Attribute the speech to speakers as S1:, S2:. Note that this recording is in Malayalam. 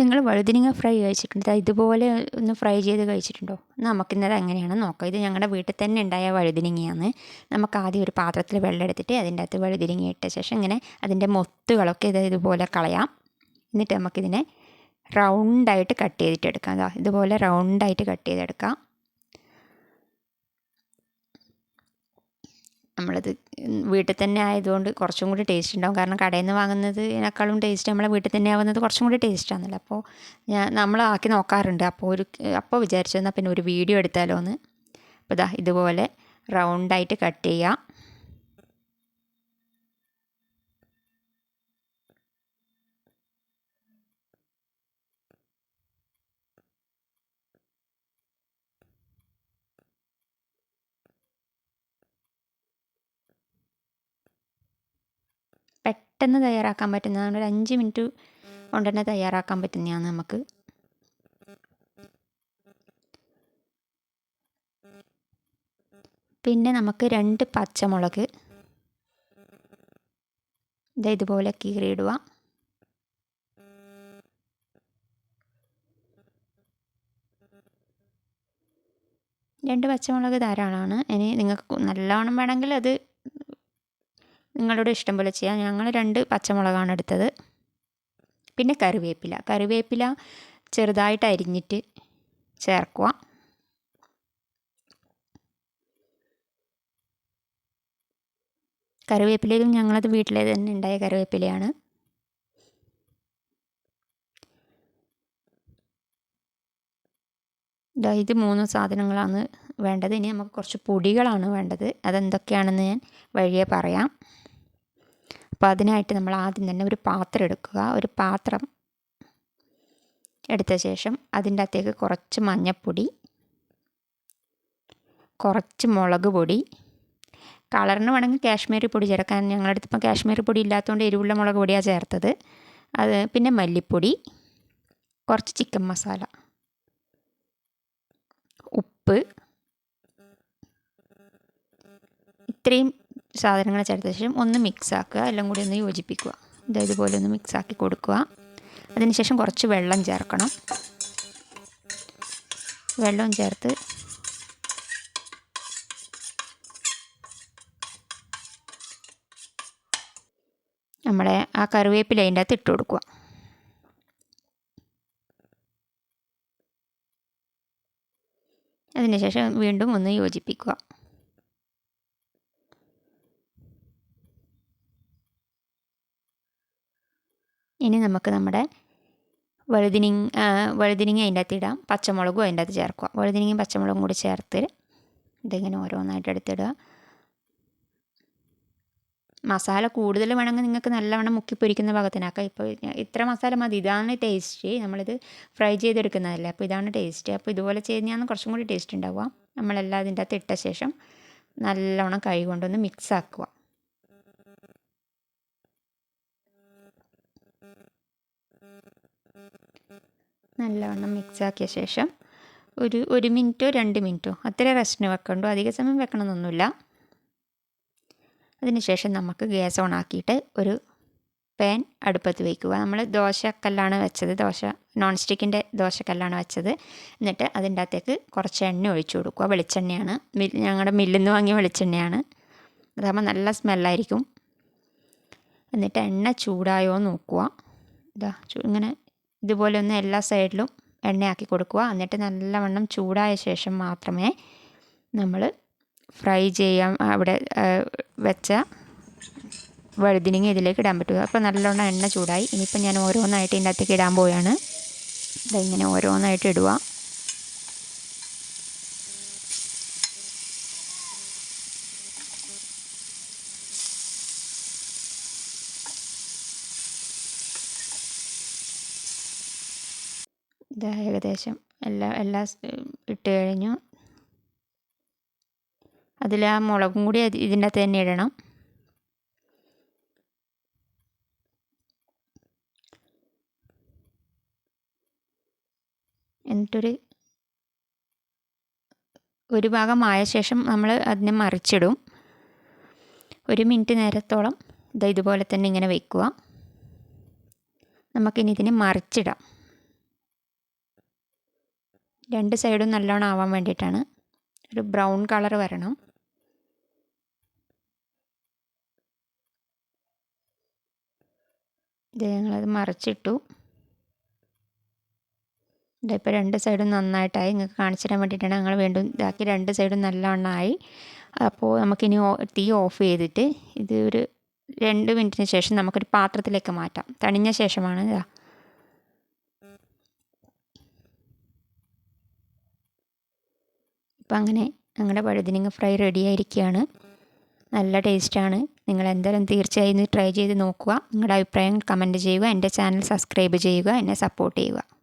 S1: നിങ്ങൾ വഴുതിനിങ്ങ ഫ്രൈ കഴിച്ചിട്ടുണ്ട്. ഇതുപോലെ ഒന്ന് ഫ്രൈ ചെയ്ത് കഴിച്ചിട്ടുണ്ടോ? നമുക്കിന്നത് എങ്ങനെയാണ്? നോക്കാം. ഇത് ഞങ്ങളുടെ വീട്ടിൽ തന്നെ ഉണ്ടായ വഴുതിനിങ്ങയാണ്. നമുക്ക് ആദ്യം ഒരു പാത്രത്തിൽ വെള്ളം എടുത്തിട്ട് അതിന്റെ അകത്ത് വഴുതിനിങ്ങ ഇട്ട ശേഷം ഇങ്ങനെ അതിന്റെ മൊത്തുകളൊക്കെ ഇത് ഇതുപോലെ കളയാം. എന്നിട്ട് നമുക്കിതിനെ റൗണ്ടായിട്ട് കട്ട് ചെയ്തിട്ട് അതാ ഇതുപോലെ റൗണ്ടായിട്ട് കട്ട് ചെയ്തെടുക്കാം. നമ്മളത് വീട്ടിൽ തന്നെ ആയതുകൊണ്ട് കുറച്ചും കൂടി ടേസ്റ്റ് ഉണ്ടാവും. കാരണം കടയിൽ നിന്ന് വാങ്ങുന്നതിനേക്കാളും ടേസ്റ്റ് നമ്മളെ വീട്ടിൽ തന്നെ ആവുന്നത് കുറച്ചും കൂടി ടേസ്റ്റ് ആണല്ലോ. അപ്പോൾ ഞാൻ നമ്മൾ ആക്കി നോക്കാറുണ്ട്. അപ്പോൾ ഒരു അപ്പോൾ വിചാരിച്ചു എന്നാൽ പിന്നെ ഒരു വീഡിയോ എടുത്താലോ എന്ന് അപ്പോൾ ഇതാ ഇതുപോലെ റൗണ്ടായിട്ട് കട്ട് ചെയ്യാം. പെട്ടെന്ന് തയ്യാറാക്കാൻ പറ്റുന്നതാണ് ഒരു അഞ്ച് മിനിറ്റ് കൊണ്ട് തന്നെ തയ്യാറാക്കാൻ പറ്റുന്നതാണ് നമുക്ക്. പിന്നെ നമുക്ക് രണ്ട് പച്ചമുളക്. ഇതാ ഇതുപോലെ കീറിയിടുക. രണ്ട് പച്ചമുളക് ധാരാളമാണ്. ഇനി നിങ്ങൾക്ക് നല്ലോണം വേണമെങ്കിൽ അത് നിങ്ങളുടെ ഇഷ്ടം പോലെ ചെയ്യാം. ഞങ്ങൾ രണ്ട് പച്ചമുളകാണ് എടുത്തത്. പിന്നെ കറിവേപ്പില. കറിവേപ്പില ചെറുതായിട്ട് അരിഞ്ഞിട്ട് ചേർക്കുക. കറിവേപ്പിലയും ഞങ്ങളത് വീട്ടിലെ തന്നെ ഉണ്ടായ കറിവേപ്പിലയാണ്. ഇത് മൂന്ന് സാധനങ്ങളാണ് വേണ്ടത്. ഇനി നമുക്ക് കുറച്ച് പൊടികളാണ് വേണ്ടത്. അതെന്തൊക്കെയാണെന്ന് ഞാൻ വഴിയെ പറയാം. അപ്പോൾ അതിനായിട്ട് നമ്മൾ ആദ്യം തന്നെ ഒരു പാത്രം എടുക്കുക. ഒരു പാത്രം എടുത്ത ശേഷം അതിന്റെ അകത്തേക്ക് കുറച്ച് മഞ്ഞൾപ്പൊടി കുറച്ച് മുളക് പൊടി. കളറിന് വേണമെങ്കിൽ കാശ്മീരി പൊടി ചേർക്കാൻ ഞങ്ങളുടെ അടുത്ത് ഇപ്പം കാശ്മീരി പൊടി ഇല്ലാത്തതുകൊണ്ട് എരിവുള്ള മുളക് പൊടിയാണ് ചേർത്തത്. അത് പിന്നെ മല്ലിപ്പൊടി കുറച്ച് ചിക്കൻ മസാല ഉപ്പ്. ഇത്രയും സാധനങ്ങൾ ചേർത്ത ശേഷം ഒന്ന് മിക്സ് ആക്കുക എല്ലാം കൂടി ഒന്ന് യോജിപ്പിക്കുക. ഇത് ഇതുപോലെ ഒന്ന് മിക്സ് ആക്കി കൊടുക്കുക അതിനുശേഷം കുറച്ച് വെള്ളം ചേർക്കണം. വെള്ളം ചേർത്ത് നമ്മുടെ ആ കറിവേപ്പില അതിന്റെ അകത്ത് ഇട്ട് കൊടുക്കുക. അതിനുശേഷം വീണ്ടും ഒന്ന് യോജിപ്പിക്കുക. ഇനി നമുക്ക് നമ്മുടെ വഴുതിനിങ് വഴുതിനിങ്ങ അതിന്റെ അകത്ത് ഇടാം. പച്ചമുളകും അതിന്റെ അകത്ത് ചേർക്കുക. വഴുതിനിങ്ങയും പച്ചമുളകും കൂടി ചേർത്ത് ഇതിങ്ങനെ ഓരോന്നായിട്ട് എടുത്തിടുക. മസാല കൂടുതൽ വേണമെങ്കിൽ നിങ്ങൾക്ക് നല്ലവണ്ണം മുക്കി പൊരിക്കുന്ന ഭാഗത്തിനാക്കാം. ഇപ്പോൾ ഇത്ര മസാല മതി. ഇതാണ് ടേസ്റ്റ്. നമ്മളിത് ഫ്രൈ ചെയ്തെടുക്കുന്നതല്ലേ. അപ്പോൾ ഇതാണ് ടേസ്റ്റ്. അപ്പോൾ ഇതുപോലെ ചെയ്താൽ കുറച്ചും കൂടി ടേസ്റ്റ് ഉണ്ടാവുക. നമ്മളെല്ലാം അതിന്റെ അകത്ത് ഇട്ട ശേഷം നല്ലവണ്ണം കൈ കൊണ്ടൊന്ന് മിക്സ് ആക്കുക. നല്ലവണ്ണം മിക്സ് ആക്കിയ ശേഷം ഒരു ഒരു മിനിറ്റോ രണ്ട് മിനിറ്റോ അത്ര റെസ്റ്റിന് വെക്കണ്ടോ? അധിക സമയം വെക്കണമെന്നൊന്നുമില്ല അതിനുശേഷം നമുക്ക് ഗ്യാസ് ഓൺ ആക്കിയിട്ട് ഒരു പാൻ അടുപ്പത്ത് വയ്ക്കുക നമ്മൾ ദോശക്കല്ലാണ് വെച്ചത്. ദോശ നോൺ സ്റ്റിക്കിന്റെ ദോശക്കല്ലാണ് വെച്ചത്. എന്നിട്ട് അതിന്റെ അകത്തേക്ക് കുറച്ച് എണ്ണ ഒഴിച്ചു കൊടുക്കുക. വെളിച്ചെണ്ണയാണ്. ഞങ്ങളുടെ മില്ലിൽ നിന്ന് വാങ്ങിയ വെളിച്ചെണ്ണയാണ്. അതാകുമ്പോൾ നല്ല സ്മെല്ലായിരിക്കും. എന്നിട്ട് എണ്ണ ചൂടായോ നോക്കുക. ഇതാ ഇങ്ങനെ ഇതുപോലെ ഒന്ന് എല്ലാ സൈഡിലും എണ്ണയാക്കി കൊടുക്കുക. എന്നിട്ട് നല്ലവണ്ണം ചൂടായ ശേഷം മാത്രമേ നമ്മൾ ഫ്രൈ ചെയ്യാം. അവിടെ വെച്ച വഴുതിനിങ്ങ ഇതിലേക്ക് ഇടാൻ പറ്റുക. അപ്പോൾ നല്ലോണം എണ്ണ ചൂടായി. ഇനിയിപ്പോൾ ഞാൻ ഓരോന്നായിട്ട് ഇതിന്റെ അകത്തേക്ക് ഇടാൻ പോവുകയാണ് ഇതിങ്ങനെ ഓരോന്നായിട്ട് ഇടുക. ഇത് ഏകദേശം എല്ലാ എല്ലാ ഇട്ട് കഴിഞ്ഞു. അതിൽ ആ മുളകും കൂടി ഇതിന്റെ തന്നെ ഇടണം. എന്നിട്ടൊരു ഒരു ഭാഗം ആയ ശേഷം നമ്മൾ അതിനെ മറിച്ചിടും. ഒരു മിനിറ്റ് നേരത്തോളം ഇത് ഇതുപോലെ തന്നെ ഇങ്ങനെ വയ്ക്കുക നമുക്കിനി ഇതിനെ മറിച്ചിടാം. രണ്ട് സൈഡും നല്ലോണം ആവാൻ വേണ്ടിയിട്ടാണ്. ഒരു ബ്രൗൺ കളർ വരണം. ഇത് ഞങ്ങളത് മറിച്ചിട്ടു. ഇതിപ്പോൾ രണ്ട് സൈഡും നന്നായിട്ടായി. നിങ്ങൾക്ക് കാണിച്ചു തരാൻ വേണ്ടിയിട്ടാണ് ഞങ്ങൾ വീണ്ടും ഇതാക്കി. രണ്ട് സൈഡും നല്ലവണ്ണമായി അപ്പോൾ നമുക്കിനി തീ ഓഫ് ചെയ്തിട്ട് ഇത് ഒരു രണ്ട് മിനിറ്റിന് ശേഷം നമുക്കൊരു പാത്രത്തിലേക്ക് മാറ്റാം. തണിഞ്ഞ ശേഷമാണ്. ഇതാ അപ്പം അങ്ങനെ ഞങ്ങളുടെ വഴുതനങ്ങ ഫ്രൈ റെഡി ആയിരിക്കുകയാണ്. നല്ല ടേസ്റ്റാണ് നിങ്ങൾ എന്തായാലും തീർച്ചയായും ട്രൈ ചെയ്ത് നോക്കുക. നിങ്ങളുടെ അഭിപ്രായം കമന്റ് ചെയ്യുക. എന്റെ ചാനൽ സബ്സ്ക്രൈബ് ചെയ്യുക. എന്നെ സപ്പോർട്ട് ചെയ്യുക.